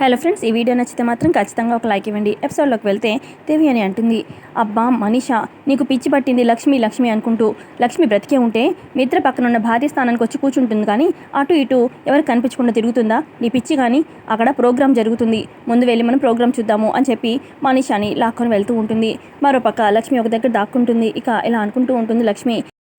Hello friends ఈ video నచ్చితే మాత్రం ఖచ్చితంగా ఒక లైక్ ఇవ్వండి. ఎపిసోడ్లోకి వెళ్తే దేవి అని అంటుంది అబ్బా మనీషా నీకు పిచ్చి పట్టింది లక్ష్మి లక్ష్మి అనుకుంటూ. లక్ష్మి బ్రతికే ఉంటే మిత్ర పక్కన ఉన్న భార్య స్థానానికి వచ్చి కూర్చుంటుంది కానీ అటు ఇటు ఎవరు కనిపించకుండా తిరుగుతుందా? నీ పిచ్చి కానీ అక్కడ ప్రోగ్రామ్ జరుగుతుంది. ముందు వెళ్ళి మనం ప్రోగ్రామ్ చూద్దాము అని చెప్పి మనీషాని లాక్కొని వెళ్తూ ఉంటుంది. మరోపక్క లక్ష్మి ఒక దగ్గర దాక్కుంటుంది. ఇక ఇలా అనుకుంటూ ఉంటుంది లక్ష్మి.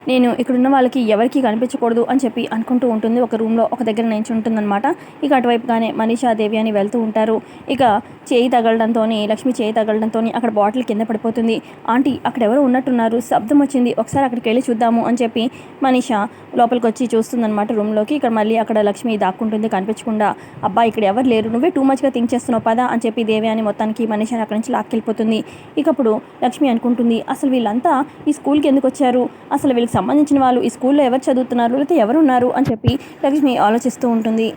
నేను ఇక్కడున్న వాళ్ళకి ఎవరికి కనిపించకూడదు అని చెప్పి అనుకుంటూ ఉంటుంది. ఒక రూమ్లో ఒక దగ్గర నుంచి ఉంటుందన్నమాట. ఇక అటువైపుగానే మనీషా దేవి అని వెళ్తూ ఉంటారు. ఇక చేయి తగలడంతో లక్ష్మి చేయి తగలడంతో అక్కడ బాటిల్ కింద పడిపోతుంది. ఆంటీ అక్కడ ఎవరు ఉన్నట్టున్నారు. శబ్దం వచ్చింది. ఒకసారి అక్కడికి వెళ్ళి చూద్దాము అని చెప్పి మనీషా లోపలికి వచ్చి చూస్తుందన్నమాట రూమ్లోకి. ఇక్కడ మళ్ళీ అక్కడ లక్ష్మి దాక్కుంటుంది కనిపించకుండా. అబ్బా ఇక్కడ ఎవరు లేరు. నువ్వే టూ మచ్గా థింక్ చేస్తున్నావు పదా అని చెప్పి దేవి అని మొత్తానికి మనీషాని అక్కడి నుంచి లాక్కెళ్ళిపోతుంది. ఇకప్పుడు లక్ష్మి అనుకుంటుంది అసలు వీళ్ళంతా ఈ స్కూల్కి ఎందుకు వచ్చారు? అసలు వీళ్ళకి సంబంధించిన వాళ్ళు ఈ స్కూల్లో ఎవరు చదువుతున్నారు లేకపోతే ఎవరు ఉన్నారు అని చెప్పి లక్ష్మి ఆలోచిస్తూ ఉంటుంది.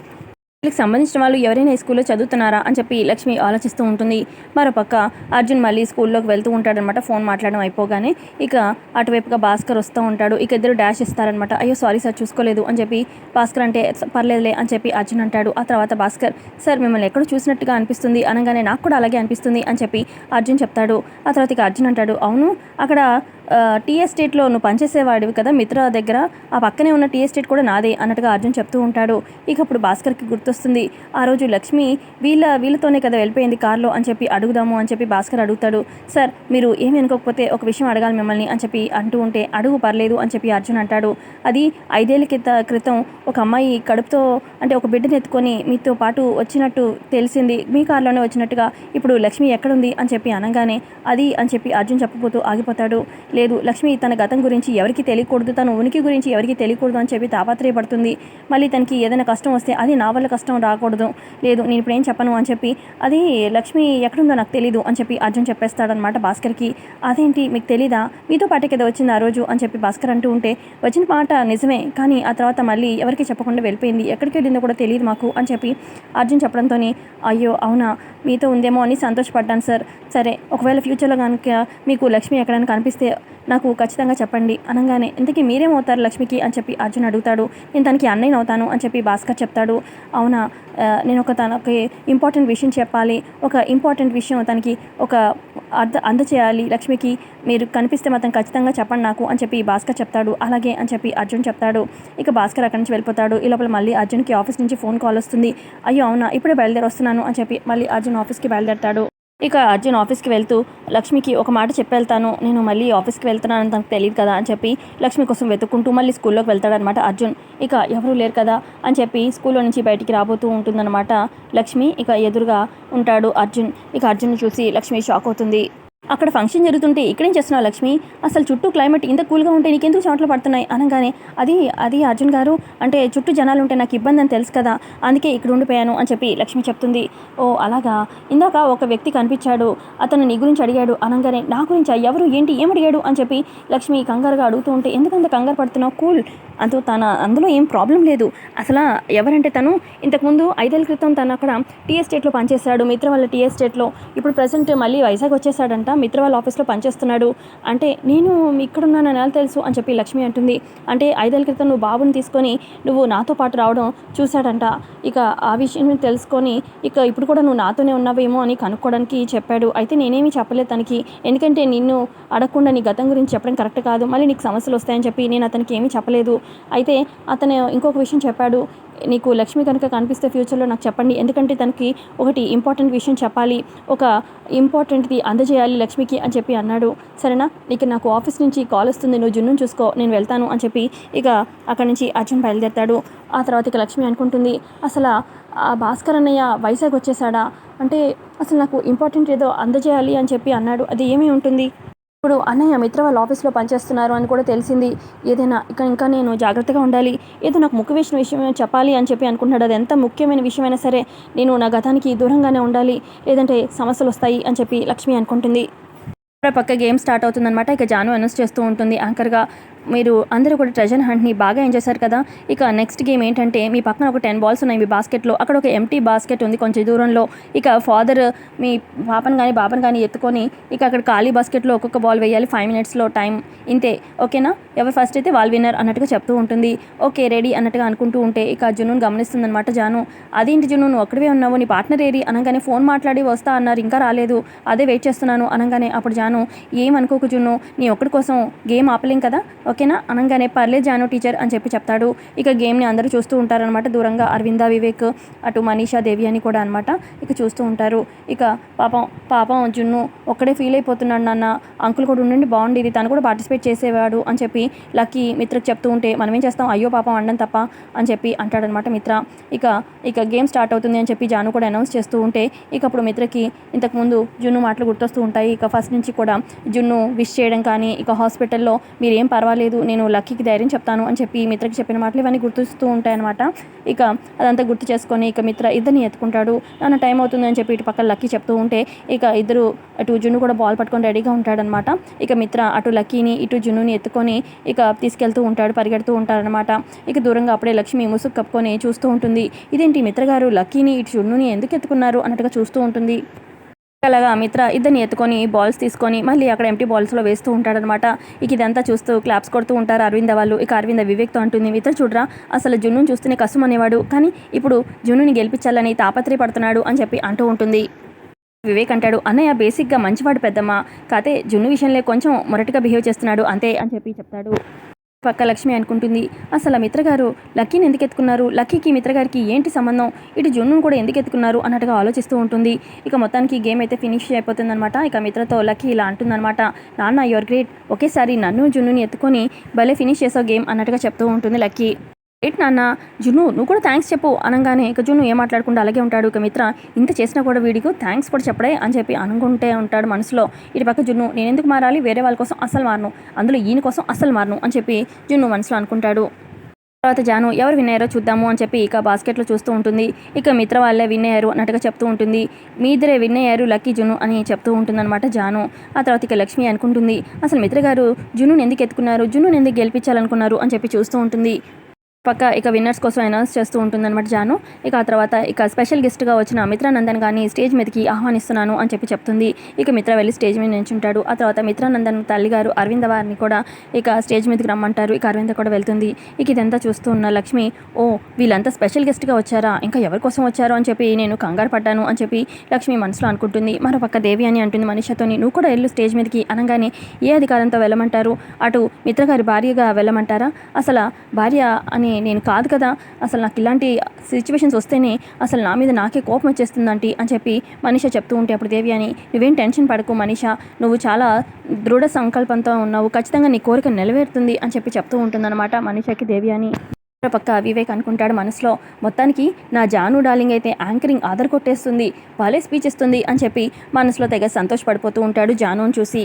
వీళ్ళకి సంబంధించిన వాళ్ళు ఎవరైనా ఈ స్కూల్లో చదువుతున్నారా అని చెప్పి లక్ష్మి ఆలోచిస్తూ ఉంటుంది. మరోపక్క అర్జున్ మళ్ళీ స్కూల్లోకి వెళ్తూ ఉంటాడనమాట ఫోన్ మాట్లాడడం అయిపోగానే. ఇక అటువైపుగా భాస్కర్ వస్తూ ఉంటాడు. ఇక ఇద్దరు డాష్ ఇస్తారనమాట. అయ్యో సారీ సార్ చూసుకోలేదు అని చెప్పి భాస్కర్ అంటే పర్లేదులే అని చెప్పి అర్జున్ అంటాడు. ఆ తర్వాత భాస్కర్ సార్ మిమ్మల్ని ఎక్కడో చూసినట్టుగా అనిపిస్తుంది. అనగానే నాకు కూడా అలాగే అనిపిస్తుంది అని చెప్పి అర్జున్ చెప్తాడు. ఆ తర్వాత ఇక అర్జున్ అంటాడు అవును అక్కడ టీ ఎస్టేట్లో నువ్వు పనిచేసేవాడివి కదా మిత్ర దగ్గర ఆ పక్కనే ఉన్న టీ ఎస్టేట్ కూడా నాదే అన్నట్టుగా అర్జున్ చెప్తూ ఉంటాడు. ఇక అప్పుడు భాస్కర్కి గుర్తొస్తుంది ఆ రోజు లక్ష్మి వీళ్ళ వీళ్ళతోనే కదా వెళ్ళిపోయింది కార్లో అని చెప్పి అడుగుదాము అని చెప్పి భాస్కర్ అడుగుతాడు. సార్ మీరు ఏమి అనుకోకపోతే ఒక విషయం అడగాలి మిమ్మల్ని అని చెప్పి అంటూ ఉంటే అడుగు పర్లేదు అని చెప్పి అర్జున్ అంటాడు. అది ఐదేళ్ళ క్రిత క్రితం ఒక అమ్మాయి కడుపుతో అంటే ఒక బిడ్డను ఎత్తుకొని మీతో పాటు వచ్చినట్టు తెలిసింది. మీ కార్లోనే వచ్చినట్టుగా ఇప్పుడు లక్ష్మి ఎక్కడుంది అని చెప్పి అనగానే అది అని చెప్పి అర్జున్ చెప్పబోతూ ఆగిపోతాడు. లేదు లక్ష్మి తన గతం గురించి ఎవరికి తెలియకూడదు తన ఉనికి గురించి ఎవరికి తెలియకూడదు అని చెప్పి తాపత్రయపడుతుంది. మళ్ళీ తనకి ఏదైనా కష్టం వస్తే అది నా వల్ల కష్టం రాకూడదు. లేదు నేను ఇప్పుడు ఏం చెప్పను అని చెప్పి అది లక్ష్మి ఎక్కడుందో నాకు తెలీదు అని చెప్పి అర్జున్ చెప్పేస్తాడనమాట భాస్కర్కి. అదేంటి మీకు తెలీదా? మీతో పాటే కదా వచ్చింది ఆ రోజు అని చెప్పి భాస్కర్ అంటూ ఉంటే వచ్చిన పాట నిజమే కానీ ఆ తర్వాత మళ్ళీ ఎవరికి చెప్పకుండా వెళ్ళిపోయింది. ఎక్కడికి వెళ్ళిందో కూడా తెలియదు మాకు అని చెప్పి అర్జున్ చెప్పడంతో అయ్యో అవునా? మీతో ఉందేమో అని సంతోషపడ్డాను సార్. సరే ఒకవేళ ఫ్యూచర్లో కనుక మీకు లక్ష్మి ఎక్కడైనా కనిపిస్తే నాకు ఖచ్చితంగా చెప్పండి అనగానే ఇంతకీ మీరేమవుతారు లక్ష్మికి? అని చెప్పి అర్జున్ అడుగుతాడు. నేను తనకి అన్నయ్య అవుతాను అని చెప్పి భాస్కర్ చెప్తాడు. అవునా నేను ఒక తనకి ఇంపార్టెంట్ విషయం చెప్పాలి. ఒక ఇంపార్టెంట్ విషయం తనకి ఒక అర్థ అందచేయాలి. లక్ష్మికి మీరు కనిపిస్తే మాత్రం ఖచ్చితంగా చెప్పండి నాకు అని చెప్పి భాస్కర్ చెప్తాడు. అలాగే అని చెప్పి అర్జున్ చెప్తాడు. ఇక భాస్కర్ అక్కడి నుంచి వెళ్ళిపోతాడు. ఈ లోపల మళ్ళీ అర్జున్కి ఆఫీస్ నుంచి ఫోన్ కాల్ వస్తుంది. అయ్యో అవునా ఇప్పుడే బయలుదేరి వస్తున్నాను అని చెప్పి మళ్ళీ అర్జున్ ఆఫీస్కి బయలుదేరతాడు. ఇక అర్జున్ ఆఫీస్కి వెళ్తూ లక్ష్మికి ఒక మాట చెప్పేళ్తాను. నేను మళ్ళీ ఆఫీస్కి వెళ్తున్నానని తనకు తెలియదు కదా అని చెప్పి లక్ష్మి కోసం వెతుక్కుంటూ మళ్ళీ స్కూల్లోకి వెళ్తాడనమాట అర్జున్. ఇక ఎవరూ లేరు కదా అని చెప్పి స్కూల్లో నుంచి బయటికి రాబోతూ ఉంటుందన్నమాట లక్ష్మి. ఇక ఎదురుగా ఉంటాడు అర్జున్. ఇక అర్జున్ చూసి లక్ష్మి షాక్ అవుతుంది. అక్కడ ఫంక్షన్ జరుగుతుంటే ఇక్కడేం చేస్తున్నావు లక్ష్మి? అసలు చుట్టూ క్లైమేట్ ఇంత కూల్గా ఉంటే నీకెందుకు చెమటలు పడుతున్నాయి? అనగానే అది అది అర్జున్ గారు? అంటే చుట్టూ జనాలు ఉంటే నాకు ఇబ్బంది అని తెలుసు కదా అందుకే ఇక్కడ ఉండిపోయాను అని చెప్పి లక్ష్మి చెప్తుంది. ఓ అలాగా? ఇందాక ఒక వ్యక్తి కనిపించాడు అతను నీ గురించి అడిగాడు అనగానే నా గురించి ఎవరు ఏంటి ఏం అడిగాడు అని చెప్పి లక్ష్మి కంగారుగా అడుగుతూ ఉంటే ఎందుకంత కంగారు పడుతున్నావు? కూల్. అంటూ తన అందులో ఏం ప్రాబ్లం లేదు. అసలు ఎవరంటే తను? ఇంతకుముందు ఐదేళ్ళ క్రితం తను అక్కడ టీ ఎస్టేట్లో పనిచేశాడు మిత్ర వాళ్ళ టీ ఎస్టేట్లో. ఇప్పుడు ప్రజెంట్ మళ్ళీ వైజాగ్ వచ్చేసాడంట మిత్ర వాళ్ళ ఆఫీస్లో పనిచేస్తున్నాడు. అంటే నేను ఇక్కడ ఉన్నానని ఎలా తెలుసు అని చెప్పి లక్ష్మి అంటుంది. అంటే ఐదేళ్ళ క్రితం నువ్వు బాబుని తీసుకొని నువ్వు నాతో పాటు రావడం చూశాడంట. ఇక ఆ విషయం తెలుసుకొని ఇక ఇప్పుడు కూడా నువ్వు నాతోనే ఉన్నావేమో అని కనుక్కోవడానికి చెప్పాడు. అయితే నేనేమి చెప్పలేదు తనకి. ఎందుకంటే నిన్ను అడగకుండా నీ గతం గురించి చెప్పడం కరెక్ట్ కాదు. మళ్ళీ నీకు సమస్యలు వస్తాయని చెప్పి నేను అతనికి ఏమీ చెప్పలేదు. అయితే అతను ఇంకొక విషయం చెప్పాడు. నీకు లక్ష్మి కనుక కనిపిస్తే ఫ్యూచర్లో నాకు చెప్పండి. ఎందుకంటే తనకి ఒకటి ఇంపార్టెంట్ విషయం చెప్పాలి. ఒక ఇంపార్టెంట్ది అందజేయాలి లక్ష్మికి అని చెప్పి అన్నాడు. సరేనా? ఇక నాకు ఆఫీస్ నుంచి కాల్ వస్తుంది. నువ్వు జున్ను చూసుకో. నేను వెళ్తాను అని చెప్పి ఇక అక్కడి నుంచి అర్జున్ బయలుదేరతాడు. ఆ తర్వాత ఇక లక్ష్మి అనుకుంటుంది అసలు ఆ భాస్కర్ అన్నయ్య వైజాగ్ వచ్చేసాడా? అంటే అసలు నాకు ఇంపార్టెంట్ ఏదో అందజేయాలి అని చెప్పి అన్నాడు. అది ఏమీ ఉంటుంది? ఇప్పుడు అన్నయ్య మిత్ర వాళ్ళ ఆఫీస్లో పనిచేస్తున్నారు అని కూడా తెలిసింది. ఏదైనా ఇక ఇంకా నేను జాగ్రత్తగా ఉండాలి. ఏదో నాకు ముఖ్యమైన విషయం చెప్పాలి అని చెప్పి అనుకుంటున్నాడు. అది ఎంత ముఖ్యమైన విషయమైనా సరే నేను నా గతానికి దూరంగానే ఉండాలి. లేదంటే సమస్యలు వస్తాయి అని చెప్పి లక్ష్మి అనుకుంటుంది. పక్క గేమ్ స్టార్ట్ అవుతుందన్నమాట. ఇక జాను అనౌన్స్ చేస్తూ ఉంటుంది. యాంకర్గా మీరు అందరూ కూడా ట్రెజర్ హంట్ని బాగా ఎంజాయ్ చేశారు కదా. ఇక నెక్స్ట్ గేమ్ ఏంటంటే మీ పక్కన ఒక టెన్ బాల్స్ ఉన్నాయి మీ బాస్కెట్లో అక్కడ ఒక ఎంటీ బాస్కెట్ ఉంది కొంచెం దూరంలో. ఇక ఫాదర్ మీ పాపను కానీ బాబను కానీ ఎత్తుకొని ఇక అక్కడ ఖాళీ బాస్కెట్లో ఒక్కొక్క బాల్ వేయాలి. ఫైవ్ మినిట్స్లో టైం ఇంతే. ఓకేనా ఎవరు ఫస్ట్ అయితే వాల్ విన్నర్ అన్నట్టుగా చెప్తూ ఉంటుంది. ఓకే రెడీ అన్నట్టుగా అనుకుంటూ ఉంటే ఇక జునూన్ గమనిస్తుంది అనమాట జాను. అదేంటి జును నువ్వు ఒక్కడివే ఉన్నావు. నీ పార్ట్నర్ ఏరి? అనగానే ఫోన్ మాట్లాడి వస్తా అన్నారు. ఇంకా రాలేదు. అదే వెయిట్ చేస్తున్నాను అనగానే అప్పుడు జాను ఏమనుకోకు జున్ను నీ ఒక్కడి కోసం గేమ్ ఆపలేం కదా? ఓకేనా? అనగానే పర్లే జాను టీచర్ అని చెప్పి చెప్తాడు. ఇక గేమ్ని అందరూ చూస్తూ ఉంటారనమాట దూరంగా అరవింద వివేక్ అటు మనీషా దేవి అని కూడా అనమాట ఇక చూస్తూ ఉంటారు. ఇక పాపం పాపం జున్ను ఒక్కడే ఫీల్ అయిపోతున్నాడు నాన్న. అంకుల్ కూడా ఉండండి బాగుండేది. తను కూడా పార్టిసిపేట్ చేసేవాడు అని చెప్పి లక్కీ మిత్రకు చెప్తూ ఉంటే మనం ఏం చేస్తాం? అయ్యో పాపం అండం తప్ప అని చెప్పి అంటాడనమాట మిత్ర. ఇక ఇక గేమ్ స్టార్ట్ అవుతుంది అని చెప్పి జాను కూడా అనౌన్స్ చేస్తూ ఉంటే ఇక అప్పుడు మిత్రకి ఇంతకుముందు జున్ను మాటలు గుర్తొస్తూ ఉంటాయి. ఇక ఫస్ట్ నుంచి కూడా జున్ను విష్ చేయడం కానీ ఇక హాస్పిటల్లో మీరేం పర్వాలేదు లేదు నేను లక్కీకి ధైర్యం చెప్తాను అని చెప్పి మిత్రకి చెప్పిన మాటలు ఇవన్నీ గుర్తిస్తూ ఉంటాయి అనమాట ఇక అదంతా గుర్తు చేసుకొని ఇక మిత్ర ఇద్దరిని ఎత్తుకుంటాడు. నాన్న టైం అవుతుంది అని చెప్పి ఇటు పక్కన లక్కీ చెప్తూ ఉంటే ఇక ఇద్దరు అటు జున్ను కూడా బాల్ పట్టుకొని రెడీగా ఉంటాడనమాట ఇక మిత్ర అటు లక్కీని ఇటు జున్నుని ఎత్తుకొని ఇక తీసుకెళ్తూ ఉంటాడు పరిగెడుతూ ఉంటాడనమాట ఇక దూరంగా అప్పుడే లక్ష్మి ముసుగు కప్పుకొని చూస్తూ ఉంటుంది. ఇదేంటి మిత్ర గారు లక్కీని ఇటు జున్నుని ఎందుకు ఎత్తుకున్నారు అన్నట్టుగా చూస్తూ ఉంటుంది. అలాగా మిత్ర ఇద్దరిని ఎత్తుకొని బాల్స్ తీసుకొని మళ్ళీ అక్కడ ఎంటీ బాల్స్లో వేస్తూ ఉంటాడనమాట ఇక ఇదంతా చూస్తూ క్లాప్స్ కొడుతూ ఉంటారు అరవింద వాళ్ళు. ఇక అరవింద వివేక్తో అంటుంది మిత్ర చూడరా అసలు జున్ను చూస్తూనే కష్టం అనేవాడు కానీ ఇప్పుడు జున్నుని గెలిపించాలని తాపత్రయపడుతున్నాడు అని చెప్పి అంటూ ఉంటుంది. వివేక్ అంటాడు అన్నయ్య బేసిక్గా మంచివాడు పెద్దమ్మ. కాతే జున్ను విషయంలో కొంచెం మొరటిగా బిహేవ్ చేస్తున్నాడు. అంతే అని చెప్పి చెప్తాడు. పక్క లక్ష్మి అనుకుంటుంది. అసలు ఆ మిత్రగారు లక్కీని ఎందుకు ఎత్తుకున్నారు? లక్కీకి మిత్రగారికి ఏంటి సంబంధం? ఇటు జున్నును కూడా ఎందుకు ఎత్తుకున్నారు? అన్నట్టుగా ఆలోచిస్తూ ఉంటుంది. ఇక మొత్తానికి గేమ్ అయితే ఫినిష్ అయిపోతుందన్నమాట. ఇక మిత్రతో లక్కీ ఇలా అంటుందన్నమాట. నాన్న యువర్ గ్రేట్. ఒకేసారి నన్ను జున్నుని ఎత్తుకొని భలే ఫినిష్ చేసావు గేమ్ అన్నట్టుగా చెప్తూ ఉంటుంది లక్కీ. ఏంటి నాన్న? జున్ను నువ్వు కూడా థ్యాంక్స్ చెప్పు అనగానే ఇక జున్ను ఏం మాట్లాడకుండా అలాగే ఉంటాడు. ఇక మిత్ర ఇంత చేసినా కూడా వీడికి థ్యాంక్స్ కూడా చెప్పడే అని చెప్పి అనుకుంటే ఉంటాడు మనసులో. ఇటు పక్క జున్ను నేను ఎందుకు మారాలి? వేరే వాళ్ళ కోసం అస్సలు మారను. అందులో ఈయన కోసం అస్సలు మారను అని చెప్పి జున్ను మనసులో అనుకుంటాడు. తర్వాత జాను ఎవరు విన్ చూద్దాము అని చెప్పి ఇక బాస్కెట్లో చూస్తూ ఉంటుంది. ఇక మిత్ర వాళ్ళే విన్నయ్యారు అన్నట్టుగా చెప్తూ ఉంటుంది. మీ ఇద్దరే విన్ అయ్యారు లక్కీ జును అని చెప్తూ ఉంటుందన్నమాట జాను. ఆ తర్వాత ఇక లక్ష్మి అనుకుంటుంది. అసలు మిత్ర గారు జున్నుని ఎందుకు ఎత్తుకున్నారు? జున్నుని ఎందుకు గెలిపించాలనుకున్నారు అని చెప్పి చూస్తూ ఉంటుంది. పక్క ఇక విన్నర్స్ కోసం అనౌన్స్ చేస్తూ ఉంటుందన్నమాట జాను. ఇక ఆ తర్వాత ఇక స్పెషల్ గెస్ట్గా వచ్చిన మిత్రానందన్ గారిని స్టేజ్ మీదకి ఆహ్వానిస్తున్నాను అని చెప్పి చెప్తుంది. ఇక మిత్ర వెళ్ళి స్టేజ్ మీద నించుంటాడు ఆ తర్వాత మిత్రానందన్ తల్లిగారు అరవింద వారిని కూడా ఇక స్టేజ్ మీదకి రమ్మంటారు. ఇక అరవింద కూడా వెళ్తుంది. ఇక ఇదంతా చూస్తూ ఉన్న లక్ష్మి ఓ వీళ్ళంతా స్పెషల్ గెస్ట్గా వచ్చారా? ఇంకా ఎవరి కోసం వచ్చారో? అని చెప్పి నేను కంగారు పడ్డాను అని చెప్పి లక్ష్మి మనసులో అనుకుంటుంది. మరో పక్క దేవి అని అంటుంది మనిషతోని నువ్వు కూడా వెళ్ళు స్టేజ్ మీదకి అనగానే ఏ అధికారంతో వెళ్ళమంటారు? అటు మిత్రగారి భార్యగా వెళ్ళమంటారా? అసలు భార్య అని నేను కాదు కదా అసలు నాకు ఇలాంటి సిచ్యువేషన్స్ వస్తేనే అసలు నా మీద నాకే కోపం వచ్చేస్తుందంటి అని చెప్పి మనీష చెప్తూ ఉంటే అప్పుడు దేవి అని నువ్వేం టెన్షన్ పడకు మనీష నువ్వు చాలా దృఢ సంకల్పంతో ఉన్నావు ఖచ్చితంగా నీ కోరిక నెరవేరుతుంది అని చెప్పి చెప్తూ ఉంటుందన్నమాట మనీషకి దేవి అని పక్క వివేక్ అనుకుంటాడు మనసులో మొత్తానికి నా జాను డార్లింగ్ అయితే యాంకరింగ్ ఆధార్ కొట్టేస్తుంది వాళ్ళే స్పీచ్ ఇస్తుంది అని చెప్పి మనసులో తెగ సంతోషపడిపోతూ ఉంటాడు జానుని చూసి.